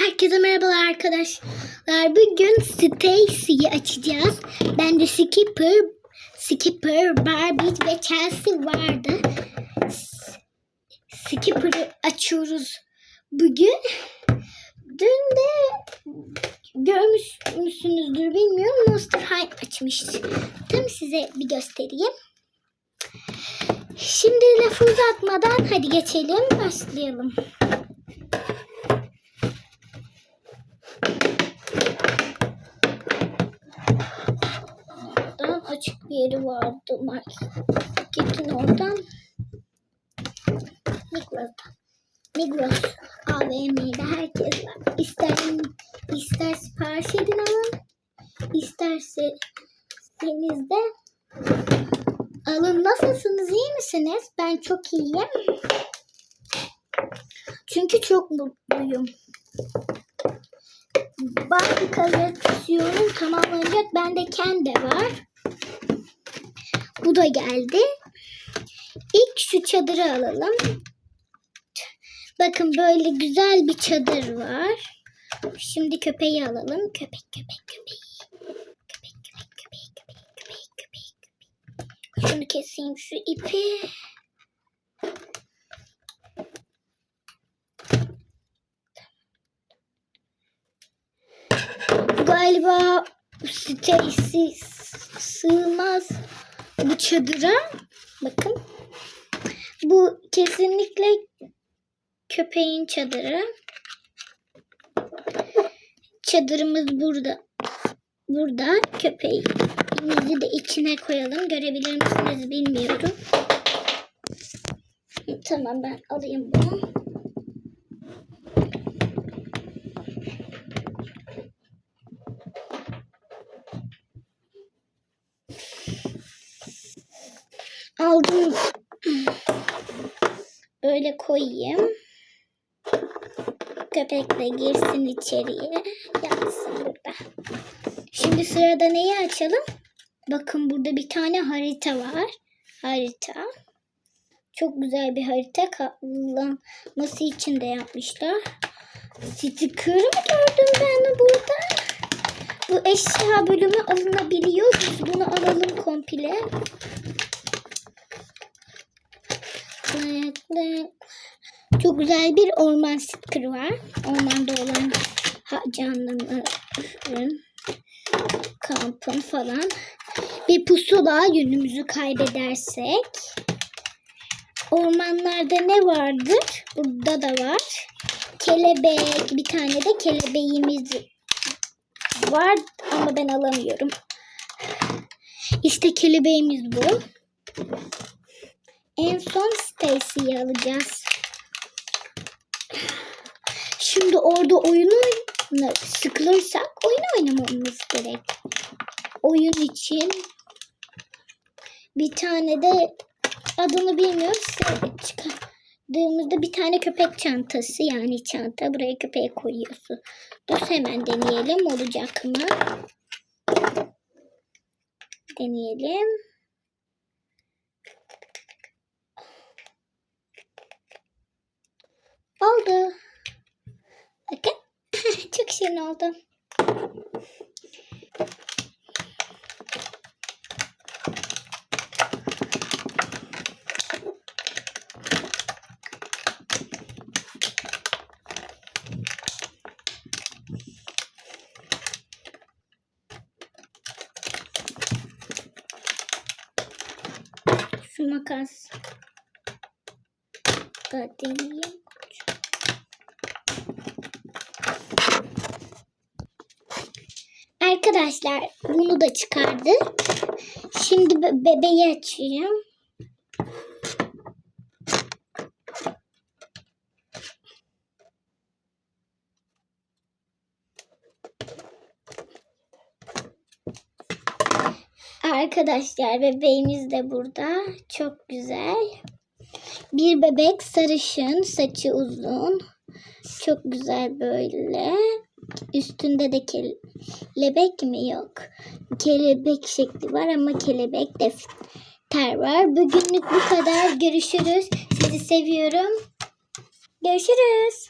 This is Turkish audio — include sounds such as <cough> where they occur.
Herkese merhabalar arkadaşlar. Bugün Stacy'yi açacağız. Ben de Skipper, Skipper, Barbie ve Chelsea vardı. Skipper'ı açıyoruz bugün. Dün de görmüşsünüzdür bilmiyorum. Monster High açmıştım. Size bir göstereyim. Şimdi lafı uzatmadan hadi geçelim başlayalım. Yeri vardı marketin oradan. Migros'tan. Migros AVM'de herkes var. İster, ister sipariş edin alın. İsterseniz de alın. Nasılsınız? iyi misiniz? Ben çok iyiyim. Çünkü çok mutluyum. Barbie koleksiyonum tamamlanacak. Bende kendi var. Bu da geldi. İlk şu çadırı alalım. Bakın böyle güzel bir çadır var. Şimdi köpeği alalım. Köpek, köpek, köpek. Köpek, köpek, köpek, köpek, köpek, köpek, köpek. Şunu keseyim şu ipi. Galiba Stacy sığmaz bu çadıra. Bakın. Bu kesinlikle köpeğin çadırı. Çadırımız burada. Burada köpeğimizi de içine koyalım. Görebilir misiniz bilmiyorum. Tamam ben alayım bunu. Aldım. Böyle koyayım. Köpek de girsin içeriye. Yatsın burada. Şimdi sırada neyi açalım? Bakın burada bir tane harita var. Harita. Çok güzel bir harita. Katlanması için de yapmışlar. Sticker mı gördüm ben burada? Bu eşya bölümü alınabiliyor. Biz bunu alalım komple. Çok güzel bir orman sticker var. Ormanda olan canlıların kampın falan. Bir pusula yönümüzü kaybedersek. Ormanlarda ne vardır? Burada da var. Kelebek. Bir tane de kelebeğimiz var ama ben alamıyorum. İşte kelebeğimiz bu. En son Stacy'yi alacağız. Şimdi orada oyun oyna sıkılırsak oyun oynamamız gerek. Oyun için bir tane de adını bilmiyorum size çıkardığımızda bir tane köpek çantası yani çanta buraya köpeği koyuyorsun. Dur hemen deneyelim olacak mı? Deneyelim. Oldu. Bakın. <laughs> Çok şirin oldu. Şu makas. Da. Arkadaşlar bunu da çıkardık. Şimdi be- bebeği açayım. Arkadaşlar bebeğimiz de burada. Çok güzel. Bir bebek sarışın, saçı uzun. Çok güzel böyle. Üstünde de kelebek mi yok? Kelebek şekli var ama kelebek defter var. Bugünlük bu kadar. Görüşürüz. Sizi seviyorum. Görüşürüz.